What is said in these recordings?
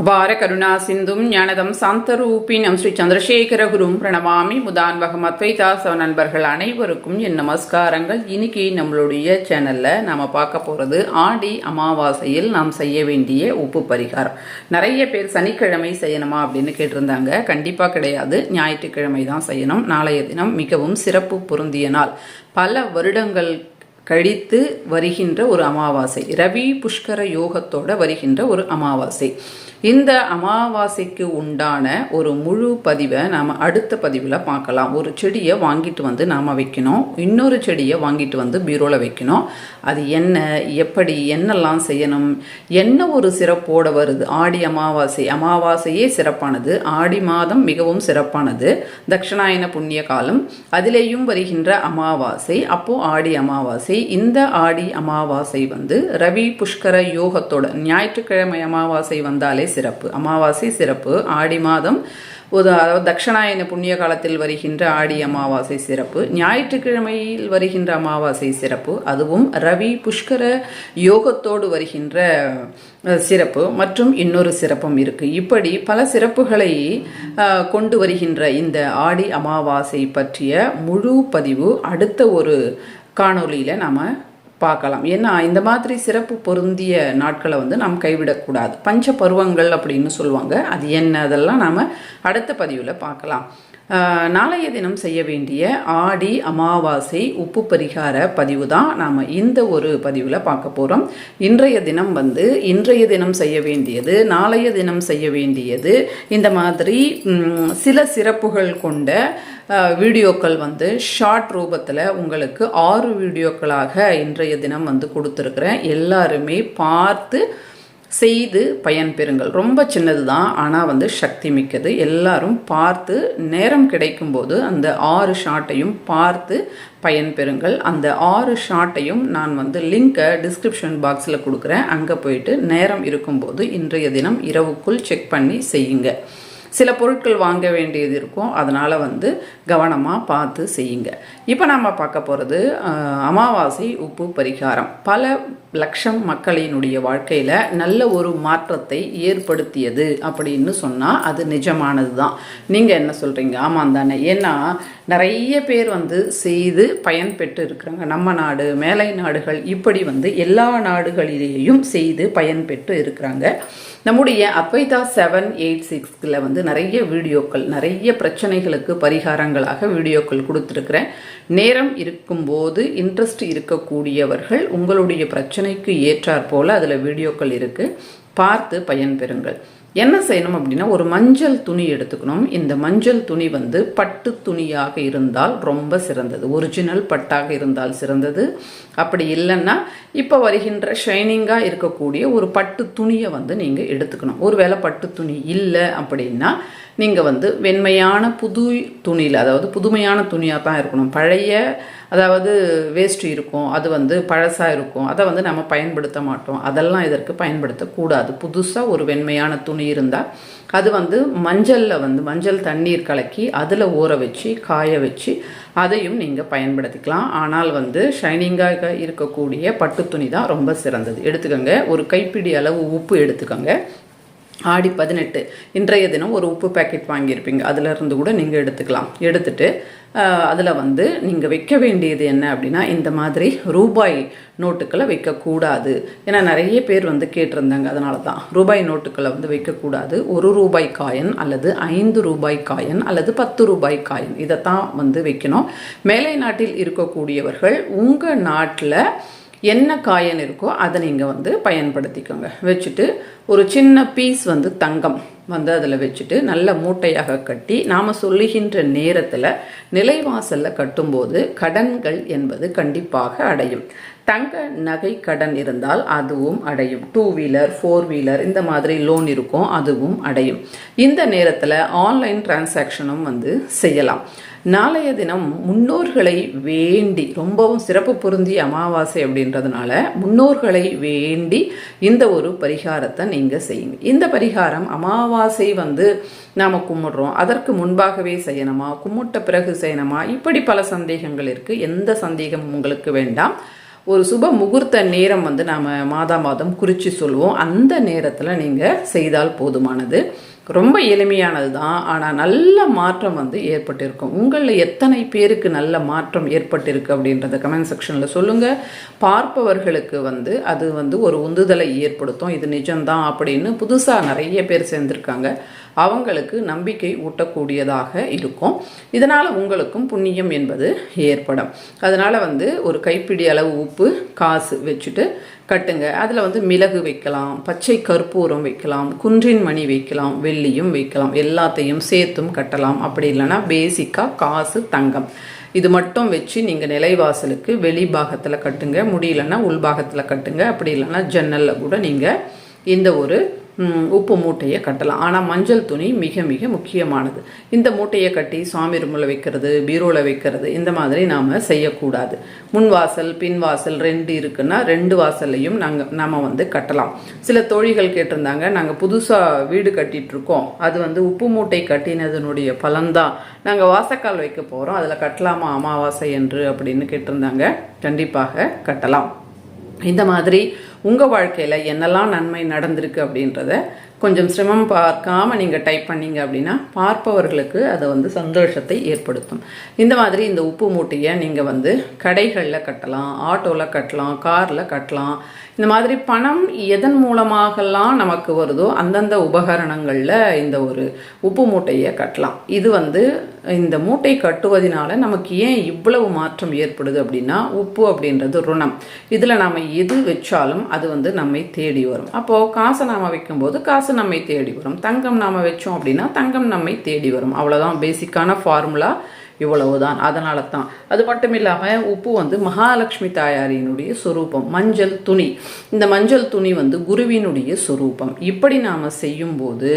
அபார கருணா சிந்தும் ஞானதம் சாந்தரூபினம் ஸ்ரீ சந்திரசேகரகுரும் பிரணவாமி முதான்வகம் அத்வைதாசவ நண்பர்கள் அனைவருக்கும் என் நமஸ்காரங்கள். இன்னைக்கு நம்மளுடைய சேனலில் நாம் பார்க்க போகிறது ஆடி அமாவாசையில் நாம் செய்ய வேண்டிய உப்பு பரிகாரம். நிறைய பேர் சனிக்கிழமை செய்யணுமா அப்படின்னு கேட்டிருந்தாங்க. கண்டிப்பாக கிடையாது. ஞாயிற்றுக்கிழமை தான் செய்யணும். நாளைய தினம் மிகவும் சிறப்பு பொருந்திய நாள். பல வருடங்கள் கழித்து வருகின்ற ஒரு அமாவாசை. ரவி புஷ்கர யோகத்தோட வருகின்ற ஒரு அமாவாசை. இந்த அமாவாசைக்கு உண்டான ஒரு முழு பதிவை நாம் அடுத்த பதிவில் பார்க்கலாம். ஒரு செடியை வாங்கிட்டு வந்து நாம் வைக்கணும். இன்னொரு செடியை வாங்கிட்டு வந்து பீரோவில் வைக்கணும். அது என்ன? எப்படி? என்னெல்லாம் செய்யணும்? என்ன ஒரு சிறப்போடு வருது? ஆடி அமாவாசை. அமாவாசையே சிறப்பானது. ஆடி மாதம் மிகவும் சிறப்பானது. தட்சிணாயன புண்ணிய காலம். அதிலேயும் வருகின்ற அமாவாசை. அப்போது ஆடி அமாவாசை. இந்த ஆடி அமாவாசை வந்து ரவி புஷ்கர யோகத்தோட ஞாயிற்றுக்கிழமை அமாவாசை வந்தாலே சிறப்பு. அமாவாசை சிறப்பு. ஆடி மாதம் ஒரு அதாவது தட்சிணாயன புண்ணிய காலத்தில் வருகின்ற ஆடி அமாவாசை சிறப்பு. ஞாயிற்றுக்கிழமையில் வருகின்ற அமாவாசை சிறப்பு. அதுவும் ரவி புஷ்கர யோகத்தோடு வருகின்ற சிறப்பு. மற்றும் இன்னொரு சிறப்பும் இருக்குது இப்படி பல சிறப்புகளை கொண்டு வருகின்ற இந்த ஆடி அமாவாசை பற்றிய முழு பதிவு அடுத்த ஒரு காணொலியில் நாம் பார்க்கலாம். ஏன்னா இந்த மாதிரி சிறப்பு பொருந்திய நாட்களை வந்து நாம் கைவிடக்கூடாது. பஞ்ச பருவங்கள் அப்படின்னு சொல்லுவாங்க. அது என்ன? அதெல்லாம் நாம் அடுத்த பதிவில் பார்க்கலாம். நாளைய தினம் செய்ய வேண்டிய ஆடி அமாவாசை உப்பு பரிகார பதிவு தான் நாம் இந்த ஒரு பதிவில் பார்க்க போகிறோம் இன்றைய தினம் வந்து இன்றைய தினம் செய்ய வேண்டியது நாளைய தினம் செய்ய வேண்டியது இந்த மாதிரி சில சிறப்புகள் கொண்ட வீடியோக்கள் வந்து ஷார்ட் ரூபத்தில் உங்களுக்கு ஆறு வீடியோக்களாக இன்றைய தினம் வந்து கொடுத்துருக்குறேன். எல்லாருமே பார்த்து செய்து பயன்பெறுங்கள். ரொம்ப சின்னது தான் ஆனால் வந்து சக்தி மிக்கது. எல்லாரும் பார்த்து நேரம் கிடைக்கும்போது அந்த ஆறு ஷார்ட்டையும் பார்த்து பயன்பெறுங்கள். அந்த ஆறு ஷார்ட்டையும் நான் வந்து லிங்கை டிஸ்கிரிப்ஷன் பாக்ஸில் கொடுக்குறேன். அங்கே போயிட்டு நேரம் இருக்கும்போது இன்றைய தினம் இரவுக்குள் செக் பண்ணி செய்யுங்க. சில பொருட்கள் வாங்க வேண்டியது இருக்கும். அதனால் வந்து கவனமாக பார்த்து செய்யுங்க. இப்போ நம்ம பார்க்க போகிறது அமாவாசை உப்பு பரிகாரம். பல லட்சம் மக்களினுடைய வாழ்க்கையில் நல்ல ஒரு மாற்றத்தை ஏற்படுத்தியது அப்படின்னு சொன்னால் அது நிஜமானது தான் நீங்கள் என்ன சொல்கிறீங்க ஆமாம் தானே. ஏன்னா நிறைய பேர் வந்து செய்து பயன்பெற்று இருக்கிறாங்க. நம்ம நாடு மேலை நாடுகள் இப்படி வந்து எல்லா நாடுகளிலேயும் செய்து பயன்பெற்று இருக்கிறாங்க. நம்முடைய அத்வைதா செவன் எயிட் சிக்ஸில் வந்து நிறைய வீடியோக்கள் நிறைய பிரச்சனைகளுக்கு பரிகாரங்களாக வீடியோக்கள் கொடுத்துருக்குறேன். நேரம் இருக்கும்போது இன்ட்ரெஸ்ட் இருக்கக்கூடியவர்கள் உங்களுடைய பிரச்சனைக்கு ஏற்றாற்போல் அதில் வீடியோக்கள் இருக்குது பார்த்து பயன்பெறுங்கள் என்ன செய்யணும் அப்படின்னா ஒரு மஞ்சள் துணி எடுத்துக்கணும். இந்த மஞ்சள் துணி வந்து பட்டு துணியாக இருந்தால் ரொம்ப சிறந்தது. ஒரிஜினல் பட்டாக இருந்தால் சிறந்தது. அப்படி இல்லைன்னா இப்போ வருகின்ற ஷைனிங்காக இருக்கக்கூடிய ஒரு பட்டு துணியை வந்து நீங்கள் எடுத்துக்கணும். ஒருவேளை பட்டு துணி இல்லை அப்படின்னா நீங்கள் வந்து வெண்மையான புது துணியில் அதாவது புதுமையான துணியாக தான் இருக்கணும். பழைய அதாவது வேஸ்ட் இருக்கும் அது வந்து பழசாக இருக்கும் அதை வந்து நம்ம பயன்படுத்த மாட்டோம். அதெல்லாம் இதற்கு பயன்படுத்தக்கூடாது. புதுசாக ஒரு வெண்மையான துணி இருந்தால் அது வந்து மஞ்சளில் வந்து மஞ்சள் தண்ணீர் கலக்கி அதில் ஊற வச்சு காய வச்சு அதையும் நீங்கள் பயன்படுத்திக்கலாம். ஆனால் வந்து ஷைனிங்காக இருக்கக்கூடிய பட்டு துணி தான் ரொம்ப சிறந்தது. எடுத்துக்கோங்க. ஒரு கைப்பிடி அளவு உப்பு எடுத்துக்கோங்க. ஆடி பதினெட்டு. இன்றைய தினம் ஒரு உப்பு பேக்கெட் வாங்கியிருப்பீங்க. அதிலிருந்து கூட நீங்கள் எடுத்துக்கலாம். எடுத்துட்டு அதில் வந்து நீங்கள் வைக்க வேண்டியது என்ன அப்படின்னா இந்த மாதிரி ரூபாய் நோட்டுக்களை வைக்கக்கூடாது. ஏன்னா நிறைய பேர் வந்து கேட்டிருந்தாங்க அதனால தான் ரூபாய் நோட்டுக்களை வந்து வைக்கக்கூடாது. ஒரு ரூபாய் காயின் அல்லது ஐந்து ரூபாய் காயின் அல்லது பத்து ரூபாய் காயின் இதைத்தான் வந்து வைக்கணும். மேலை நாட்டில் இருக்கக்கூடியவர்கள் உங்கள் நாட்டில் என்ன காயின் இருக்கோ அதை நீங்கள் வந்து பயன்படுத்திக்கோங்க. வச்சுட்டு ஒரு சின்ன பீஸ் வந்து தங்கம் வந்து அதில் வச்சுட்டு நல்ல மூட்டையாக கட்டி நாம் சொல்லுகின்ற நேரத்தில் நிலைவாசலில் கட்டும்போது கடன்கள் என்பது கண்டிப்பாக அடையும். தங்க நகை கடன் இருந்தால் அதுவும் அடையும். டூ வீலர் ஃபோர் வீலர் இந்த மாதிரி லோன் இருக்கும் அதுவும் அடையும். இந்த நேரத்தில் ஆன்லைன் டிரான்சாக்ஷனும் வந்து செய்யலாம். நாளைய தினம் முன்னோர்களை வேண்டி ரொம்பவும் சிறப்பு பொருந்திய அமாவாசை அப்படின்றதுனால முன்னோர்களை வேண்டி இந்த ஒரு பரிகாரத்தை நீங்கள் செய்யுங்க. இந்த பரிகாரம் அமாவாசை வந்து நாம் கும்பிட்றோம். அதற்கு முன்பாகவே செய்யணுமா? கும்பிட்ட பிறகு செய்யணுமா? இப்படி பல சந்தேகங்கள் இருக்குது எந்த சந்தேகமும் உங்களுக்கு வேண்டாம். ஒரு சுப முகூர்த்த நேரம் வந்து நாம் மாதா மாதம் குறித்து சொல்லுவோம். அந்த நேரத்தில் நீங்கள் செய்தால் போதுமானது. ரொம்ப எளிமையானது தான் ஆனால் நல்ல மாற்றம் வந்து ஏற்பட்டிருக்கும். உங்களில் எத்தனை பேருக்கு நல்ல மாற்றம் ஏற்பட்டிருக்கு அப்படின்றத கமெண்ட் செக்ஷனில் சொல்லுங்கள் பார்ப்பவர்களுக்கு வந்து அது வந்து ஒரு உந்துதலை ஏற்படுத்தும். இது நிஜம்தான் அப்படின்னு புதுசாக நிறைய பேர் சேர்ந்துருக்காங்க. அவங்களுக்கு நம்பிக்கை ஊட்டக்கூடியதாக இருக்கும். இதனால் உங்களுக்கும் புண்ணியம் என்பது ஏற்படும். அதனால் வந்து ஒரு கைப்பிடி அளவு உப்பு காசு வச்சுட்டு கட்டுங்க. அதில் வந்து மிளகு வைக்கலாம் பச்சை கற்பூரம் வைக்கலாம் குன்றின் மணி வைக்கலாம் வெள்ளியும் வைக்கலாம் எல்லாத்தையும் சேர்த்தும் கட்டலாம். அப்படி இல்லைன்னா பேசிக்காக காசு தங்கம். இது மட்டும் வச்சு நீங்கள் நிலைவாசலுக்கு வெளி பாகத்தில் கட்டுங்க. முடியலன்னா உள்பாகத்தில் கட்டுங்க. அப்படி இல்லைன்னா ஜன்னலில் கூட நீங்கள் இந்த ஒரு உப்பு மூட்டையை கட்டலாம். ஆனால் மஞ்சள் துணி மிக மிக முக்கியமானது. இந்த மூட்டையை கட்டி சுவாமி ரூமில் வைக்கிறது பீரோவில் வைக்கிறது இந்த மாதிரி நாம் செய்யக்கூடாது. முன் வாசல் பின் வாசல் ரெண்டு இருக்குன்னா ரெண்டு வாசல்லையும் நாங்கள் நாம் வந்து கட்டலாம். சில தோழிகள் கேட்டிருந்தாங்க நாங்கள் புதுசாக வீடு கட்டிகிட்ருக்கோம் அது வந்து உப்பு மூட்டை கட்டினதனுடைய பலன்தான். நாங்கள் வாசக்கால் வைக்க போகிறோம் அதில் கட்டலாமா அமாவாசை என்று அப்படின்னு கேட்டிருந்தாங்க. கண்டிப்பாக கட்டலாம். இந்த மாதிரி உங்கள் வாழ்க்கையில் என்னெல்லாம் நன்மை நடந்திருக்கு அப்படின்றத கொஞ்சம் சிரமம் பார்க்காம நீங்கள் டைப் பண்ணீங்க அப்படின்னா பார்ப்பவர்களுக்கு அது வந்து சந்தோஷத்தை ஏற்படுத்தும். இந்த மாதிரி இந்த உப்பு மூட்டையை நீங்கள் வந்து கடைகளில் கட்டலாம் ஆட்டோவில் கட்டலாம் காரில் கட்டலாம். இந்த மாதிரி பணம் எதன் மூலமாகலாம் நமக்கு வருதோ அந்தந்த உபகரணங்களில் இந்த ஒரு உப்பு மூட்டையை கட்டலாம். இது வந்து இந்த மூட்டை கட்டுவதனால நமக்கு ஏன் இவ்வளவு மாற்றம் ஏற்படுது அப்படின்னா உப்பு அப்படின்றது ருணம். இதில் நாம் எது வச்சாலும் அது வந்து நம்மை தேடி வரும். அப்போது காசை நாம் வைக்கும்போது காசு நம்மை தேடி வரும். தங்கம் நாம் வச்சோம் அப்படின்னா தங்கம் நம்மை தேடி வரும். அவ்வளோதான் பேசிக்கான ஃபார்முலா இவ்வளவுதான். அதனால தான் அது மட்டும் இல்லாமல் உப்பு வந்து மகாலட்சுமி தாயாரினுடைய சொரூபம் மஞ்சள் துணி. இந்த மஞ்சள் துணி வந்து குருவினுடைய சொரூபம். இப்படி நாம் செய்யும்போது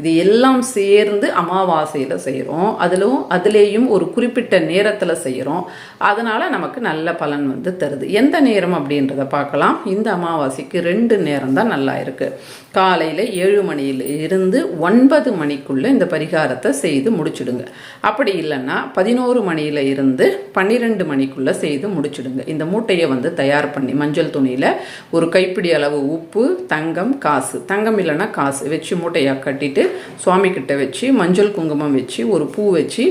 இது எல்லாம் சேர்ந்து அமாவாசையில் செய்கிறோம் அதிலும் அதுலேயும் ஒரு குறிப்பிட்ட நேரத்தில் செய்கிறோம் அதனால் நமக்கு நல்ல பலன் வந்து தருது. எந்த நேரம் அப்படின்றத பார்க்கலாம். இந்த அமாவாசைக்கு ரெண்டு நேரம் தான் நல்லா இருக்குது காலையில் ஏழு மணியில் இருந்து ஒன்பது மணிக்குள்ளே இந்த பரிகாரத்தை செய்து முடிச்சுடுங்க. அப்படி இல்லைன்னா பதினோரு மணியில் இருந்து பன்னிரெண்டு மணிக்குள்ளே செய்து முடிச்சுடுங்க. இந்த மூட்டையை வந்து தயார் பண்ணி மஞ்சள் துணியில் ஒரு கைப்பிடி அளவு உப்பு தங்கம் காசு. தங்கம் இல்லைன்னா காசு. வச்சு மூட்டையாக கட்டிட்டு சுவாமி கிட்ட வச்சு மஞ்சள் குங்குமம் வச்சு ஒரு பூ வச்சு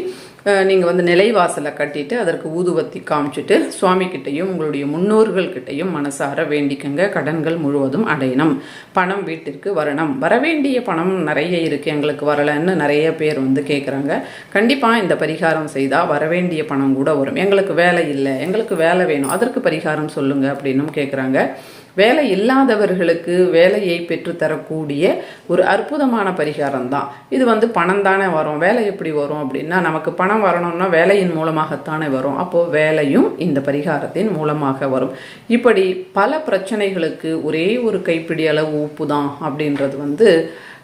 நீங்கள் வந்து நிலைவாசலை கட்டிட்டு அதற்கு ஊதுவத்தி காமிச்சிட்டு சுவாமி கிட்டையும் உங்களுடைய முன்னோர்கள் கிட்டையும் மனசார வேண்டிக்கங்க. கடன்கள் முழுவதும் அடையணும். பணம் வீட்டிற்கு வரணும். வரவேண்டிய பணம் நிறைய இருக்குது எங்களுக்கு வரலைன்னு நிறைய பேர் வந்து கேட்குறாங்க கண்டிப்பாக இந்த பரிகாரம் செய்தால் வரவேண்டிய பணம் கூட வரும். எங்களுக்கு வேலை இல்லை. எங்களுக்கு வேலை வேணும். அதற்கு பரிகாரம் சொல்லுங்கள் அப்படின்னும் கேட்குறாங்க வேலை இல்லாதவர்களுக்கு வேலையை பெற்றுத்தரக்கூடிய ஒரு அற்புதமான பரிகாரம் தான் இது வந்து பணம் தானே வரும். வேலை எப்படி வரும் அப்படின்னா நமக்கு பணம் வரணும்னா வேலையின் மூலமாகத்தானே வரும். அப்போது வேலையும் இந்த பரிகாரத்தின் மூலமாக வரும். இப்படி பல பிரச்சனைகளுக்கு ஒரே ஒரு கைப்பிடி அளவு உப்பு தான் அப்படின்றது வந்து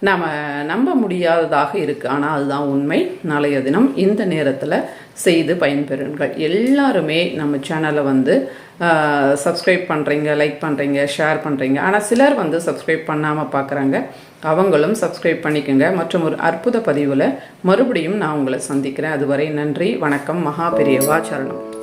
நம்ம நம்ப முடியாததாக இருக்குது ஆனால் அதுதான் உண்மை. நாளைய தினம் இந்த நேரத்தில் செய்து பயன்பெறுங்கள். எல்லாருமே நம்ம சேனலை வந்து சப்ஸ்கிரைப் பண்ணுறீங்க லைக் பண்ணுறீங்க ஷேர் பண்ணுறீங்க ஆனால் சிலர் வந்து சப்ஸ்கிரைப் பண்ணாமல் பார்க்குறாங்க அவங்களும் சப்ஸ்கிரைப் பண்ணிக்கோங்க. மற்றும் ஒரு அற்புத பதிவில் மறுபடியும் நான் உங்களை சந்திக்கிறேன். அதுவரை நன்றி வணக்கம் மகா பெரியவா சரணம்.